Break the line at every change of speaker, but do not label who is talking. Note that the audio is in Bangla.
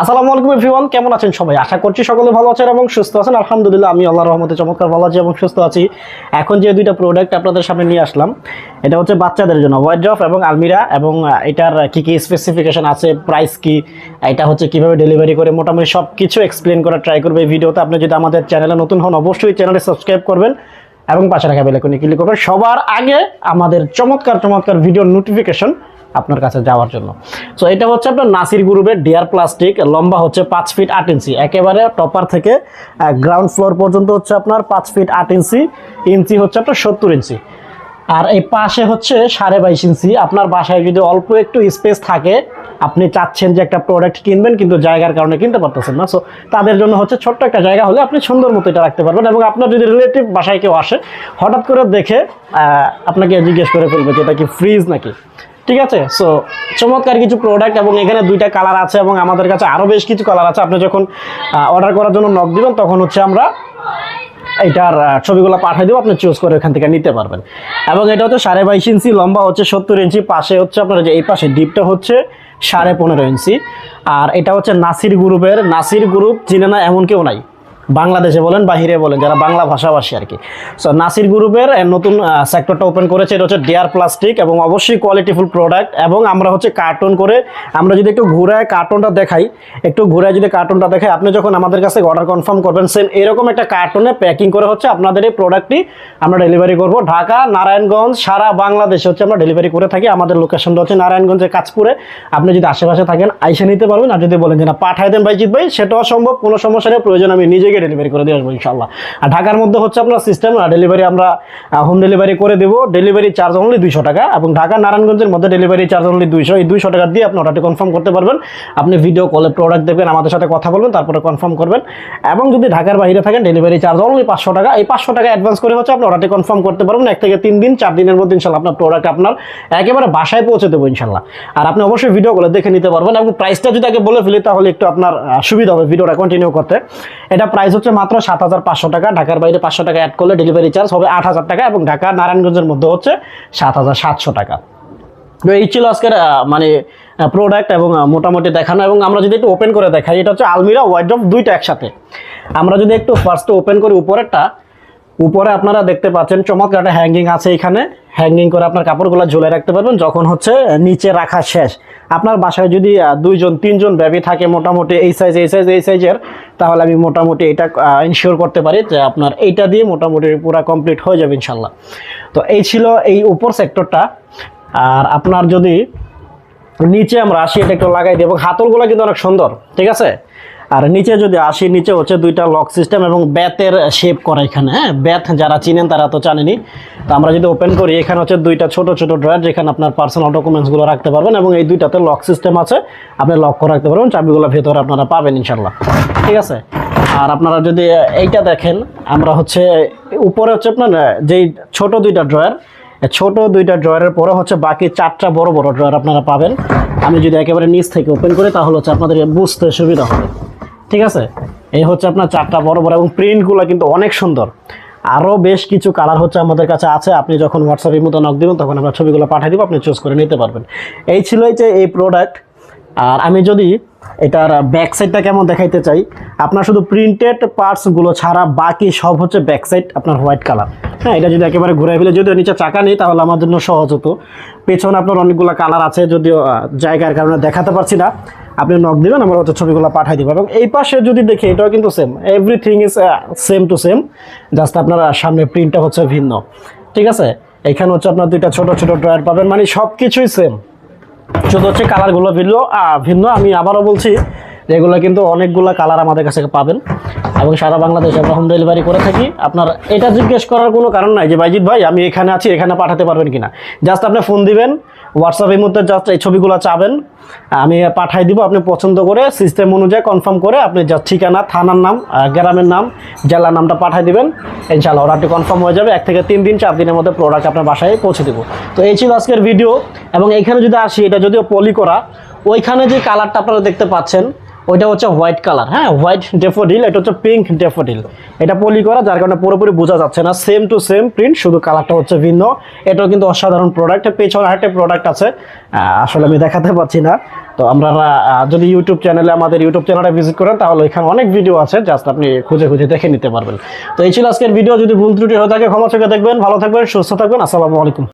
আসসালামু আলাইকুম এভরিওয়ান, কেমন আছেন সবাই? আশা করছি সকলে ভালো আছেন এবং সুস্থ আছেন। আলহামদুলিল্লাহ, আমি আল্লাহর রহমতে চমৎকার ভালো আছি এবং সুস্থ আছি। এখন যে দুইটা প্রোডাক্ট আপনাদের সামনে নিয়ে আসলাম, এটা হচ্ছে বাচ্চাদের জন্য ওয়াইড্রফ এবং আলমিরা এবং এটার কি কি স্পেসিফিকেশন আছে প্রাইস কি, এটা হচ্ছে কীভাবে ডেলিভারি করে, মোটামুটি সব কিছু এক্সপ্লেন করার ট্রাই করবে এই ভিডিওতে আপনি যদি আমাদের চ্যানেলে নতুন হন, অবশ্যই চ্যানেলে সাবস্ক্রাইব করবেন এবং পাশে রাখা বেলাইকনে ক্লিক করবেন। সবার আগে আমাদের চমৎকার চমৎকার ভিডিও নোটিফিকেশন আপনার কাছে যাওয়ার জন্য। সো এটা হচ্ছে আপনার নাসির গ্রুপের ডিয়ার প্লাস্টিক লম্বা হচ্ছে পাঁচ ফিট আট ইঞ্চি একেবারে টপার থেকে গ্রাউন্ড ফ্লোর পর্যন্ত হচ্ছে আপনার পাঁচ ফিট আট ইঞ্চি ইঞ্চি হচ্ছে আপনার সত্তর ইঞ্চি আর এই পাশে হচ্ছে সাড়ে বাইশ ইঞ্চি আপনার বাসায় যদি অল্প একটু স্পেস থাকে, আপনি চাচ্ছেন যে একটা প্রোডাক্ট কিনবেন, কিন্তু জায়গার কারণে কিনতে পারতেছেন না। সো তাদের জন্য হচ্ছে ছোট্ট একটা জায়গা হলে আপনি সুন্দর মতো এটা রাখতে পারবেন এবং আপনার যদি রিলেটিভ বাসায় কেউ আসে, হঠাৎ করে দেখে আপনাকে জিজ্ঞেস করে ফেলবে যে এটা কি ফ্রিজ নাকি? ঠিক আছে? সো চমৎকার কিছু প্রোডাক্ট এবং এখানে দুইটা কালার আছে এবং আমাদের কাছে আরও বেশ কিছু কালার আছে। আপনি যখন অর্ডার করার জন্য নক দিবেন, তখন হচ্ছে আমরা এইটার ছবিগুলো পাঠিয়ে দেবো। আপনি চুজ করে এখান থেকে নিতে পারবেন। এবং এটা হচ্ছে সাড়ে বাইশ ইঞ্চি, লম্বা হচ্ছে সত্তর ইঞ্চি, পাশে হচ্ছে আপনার যে এই পাশে ডিপটা হচ্ছে সাড়ে পনেরো ইঞ্চি। আর এটা হচ্ছে নাসির গ্রুপের, নাসির গ্রুপ চিনে না এমন কেউ নাই। বাংলাদেশে বলেন, বাহিরে বলেন, যারা বাংলা ভাষাভাষী আর কি। সো নাসির গ্রুপের নতুন সেক্টরটা ওপেন করেছে, এটা হচ্ছে ডিয়ার প্লাস্টিক এবং অবশ্যই কোয়ালিটিফুল প্রোডাক্ট এবং আমরা হচ্ছে কার্টুন করে, আমরা যদি একটু ঘুরায় কার্টুনটা দেখাই, একটু ঘুরায় যদি কার্টুনটা দেখাই, আপনি যখন আমাদের কাছে অর্ডার কনফার্ম করবেন সেম এরকম একটা কার্টুনে প্যাকিং করে হচ্ছে আপনাদের এই প্রোডাক্টটি আমরা ডেলিভারি করব ঢাকা, নারায়ণগঞ্জ, সারা বাংলাদেশে হচ্ছে আমরা ডেলিভারি করে থাকি। আমাদের লোকেশনটা হচ্ছে নারায়ণগঞ্জের কাজপুরে আপনি যদি আশেপাশে থাকেন, আইসে নিতে পারবেন। আর যদি বলেন যে না পাঠাই দেন ভাইজিৎ ভাই, সেটাও সম্ভব, কোনো সমস্যা নেই, প্রয়োজন আমি নিজেকে ডেলিভারি করে দিয়ে আসব ইনশাল্লাহ আর ঢাকার মধ্যে হচ্ছে আপনার সিস্টেম ডেলিভারি আমরা হোম ডেলিভারি করে দেবো। ডেলিভারি চার্জ অনলি দুইশো টাকা এবং ঢাকা নারায়ণগঞ্জের মধ্যে ডেলিভারি চার্জ অনলি দুইশো। এই দুইশো টাকা দিয়ে আপনি অর্ডারটি কনফার্ম করতে পারবেন। আপনি ভিডিও কলে প্রোডাক্ট দেখবেন, আমাদের সাথে কথা বলবেন, তারপরে কনফার্ম করবেন। এবং যদি ঢাকার বাইরে থাকেন ডেলিভারি চার্জ অনলি পাঁচশো টাকা। এই পাঁচশো টাকা অ্যাডভান্স করে হচ্ছে আপনি অর্ডারটি কনফার্ম করতে পারবেন। এক থেকে তিন দিন, চার দিনের মধ্যে ইনশাল্লাহ আপনার প্রোডাক্ট আপনার একেবারে বাসায় পৌঁছে দেবো ইনশাল্লাহ আর আপনি অবশ্যই ভিডিও কলে দেখে নিতে পারবেন এবং প্রাইসটা যদি আগে বলে ফেলি, তাহলে একটু আপনার সুবিধা হবে ভিডিওটা কন্টিনিউ করতে। এটা হচ্ছে মাত্র সাত হাজার পাঁচশো টাকা। ঢাকার বাইরে পাঁচশো টাকা অ্যাড করলে ডেলিভারি চার্জ হবে আট হাজার টাকা এবং ঢাকা নারায়ণগঞ্জের মধ্যে হচ্ছে সাত হাজার সাতশো টাকা। তো এই ছিল আজকের মানে প্রোডাক্ট এবং মোটামুটি দেখানো এবং আমরা যদি একটু ওপেন করে দেখাই, এটা হচ্ছে আলমিরা ওয়াইড্রপ দুইটা একসাথে। আমরা যদি একটু ফার্স্টে ওপেন করি উপরেরটা, উপরে আপনারা দেখতে পাচ্ছেন চমৎকার একটা হ্যাঙ্গিং আছে এখানে। হ্যাঙ্গিং করে আপনার কাপড়গুলো ঝুলে রাখতে পারবেন, যখন হচ্ছে নিচে রাখা শেষ। আপনার বাসায় যদি দুইজন, তিনজন ব্যাপী থাকে মোটামুটি এই সাইজ এই সাইজ এই সাইজের তাহলে আমি মোটামুটি এটা ইনশিওর করতে পারি যে আপনার এইটা দিয়ে মোটামুটি পুরো কমপ্লিট হয়ে যাবে ইনশাল্লাহ। তো এই ছিল এই উপর সেক্টরটা আর আপনার যদি নিচে আমরা আসি, এটা একটু লাগাই দিই এবং হাতলগুলো কিন্তু অনেক সুন্দর, ঠিক আছে? আর নিচে যদি আসি, নিচে হচ্ছে দুইটা লক সিস্টেম এবং ব্যাথের শেপ করা এখানে হ্যাঁ? ব্যাথ যারা চিনেন তারা তো জানেনি তো আমরা যদি ওপেন করি, এখানে হচ্ছে দুইটা ছোট ছোট ড্রয়ার যেখানে আপনার পার্সোনাল ডকুমেন্টসগুলো রাখতে পারবেন এবং এই দুইটাতে লক সিস্টেম আছে। আপনি লক করে রাখতে পারবেন, চাবিগুলো ভেতরে আপনারা পাবেন ইনশাল্লাহ ঠিক আছে? আর আপনারা যদি এইটা দেখেন, আমরা হচ্ছে, উপরে হচ্ছে আপনার যেই ছোট দুইটা ড্রয়ার ছোট দুইটা ড্রয়ারের পরে হচ্ছে বাকি চারটা বড় বড় ড্রয়ার আপনারা পাবেন। আমি যদি একেবারে নিচ থেকে ওপেন করি, তাহলে হচ্ছে আপনাদের বুঝতে সুবিধা হবে। ঠিক আছে? এই হচ্ছে আপনার চারটা বড় বড় এবং প্রিন্টগুলো কিন্তু অনেক সুন্দর। আরও বেশ কিছু কালার হচ্ছে আমাদের কাছে আছে। আপনি যখন হোয়াটসঅ্যাপের মতো নক দেবেন, তখন আমরা ছবিগুলো পাঠিয়ে দেবো, আপনি চুজ করে নিতে পারবেন। এই ছিল যে এই প্রোডাক্ট আর আমি যদি এটার ব্যাক সাইডটা কেমন দেখাইতে চাই, আপনার শুধু প্রিন্টেড পার্টসগুলো ছাড়া বাকি সব হচ্ছে ব্যাক সাইড আপনার হোয়াইট কালার হ্যাঁ এটা যদি একেবারে ঘুরে ফেলে, যদিও নিচে চাকা নেই, তাহলে আমার জন্য সহজ হতো। পেছনে আপনার অনেকগুলো কালার আছে, যদিও জায়গার কারণে দেখাতে পারছি না। আপনি নক দিবেন, আমরা হচ্ছে ছবিগুলো পাঠিয়ে দিব। এবং এই পাশে যদি দেখি, এটাও কিন্তু same everything is same to same just আপনার সামনে প্রিন্টটা হচ্ছে ভিন্ন। ঠিক আছে? এখানে হচ্ছে আপনার দুইটা ছোট ছোট ড্রয়ার পাবেন। মানে সব কিছুই সেম শুধু হচ্ছে কালারগুলো ভিন্ন ভিন্ন। আমি আবারও বলছি এগুলো কিন্তু অনেকগুলো কালার আমাদের কাছে পাবেন। এবং সারা বাংলাদেশে আমরা হোম ডেলিভারি করে থাকি। আপনার এটা জিজ্ঞেস করার কোনো কারণ নাই যে বাইজিৎ ভাই, আমি এখানে আছি, এখানে পাঠাতে পারবেন কিনা? জাস্ট আপনি ফোন দিবেন হোয়াটসঅ্যাপের মধ্যে জাস্ট এই ছবিগুলো চাবেন। আমি পাঠাই দিব, আপনি পছন্দ করে সিস্টেম অনুযায়ী কনফার্ম করে আপনি যা ঠিকানা, থানার নাম গ্রামের নাম, জেলার নামটা পাঠাই দিবেন। ইনশাআল্লাহ অর্ডারটি কনফার্ম হয়ে যাবে। এক থেকে তিন দিন, চার দিনের মধ্যে প্রোডাক্ট আপনার বাসায় পৌঁছে দেবো। তো এই ছিল আজকের ভিডিও এবং এইখানে যদি আসি, এটা যদিও পলি করা ওইখানে যে কালারটা আপনারা দেখতে পাচ্ছেন ওইটা হচ্ছে হোয়াইট কালার হ্যাঁ? হোয়াইট ডেফোডিল এটা হচ্ছে পিঙ্ক ডেফোডিল এটা পলি করা, যার কারণে পুরোপুরি বোঝা যাচ্ছে না। সেম টু সেম প্রিন্ট শুধু কালারটা হচ্ছে ভিন্ন। এটাও কিন্তু অসাধারণ প্রোডাক্ট পেছনে আরেকটা প্রোডাক্ট আছে। আসলে আমি দেখাতে পারছি না। তো আমরা যদি ইউটিউব চ্যানেলে আমাদের ইউটিউব চ্যানেলটা ভিজিট করেন, তাহলে এখানে অনেক ভিডিও আছে জাস্ট আপনি খুঁজে খুঁজে দেখে নিতে পারবেন। তো এই ছিল আজকের ভিডিও যদি ভুল ত্রুটি হয়ে থাকে, ক্ষমা চোখে দেখবেন। ভালো থাকবেন, সুস্থ থাকবেন। আসসালামু আলাইকুম।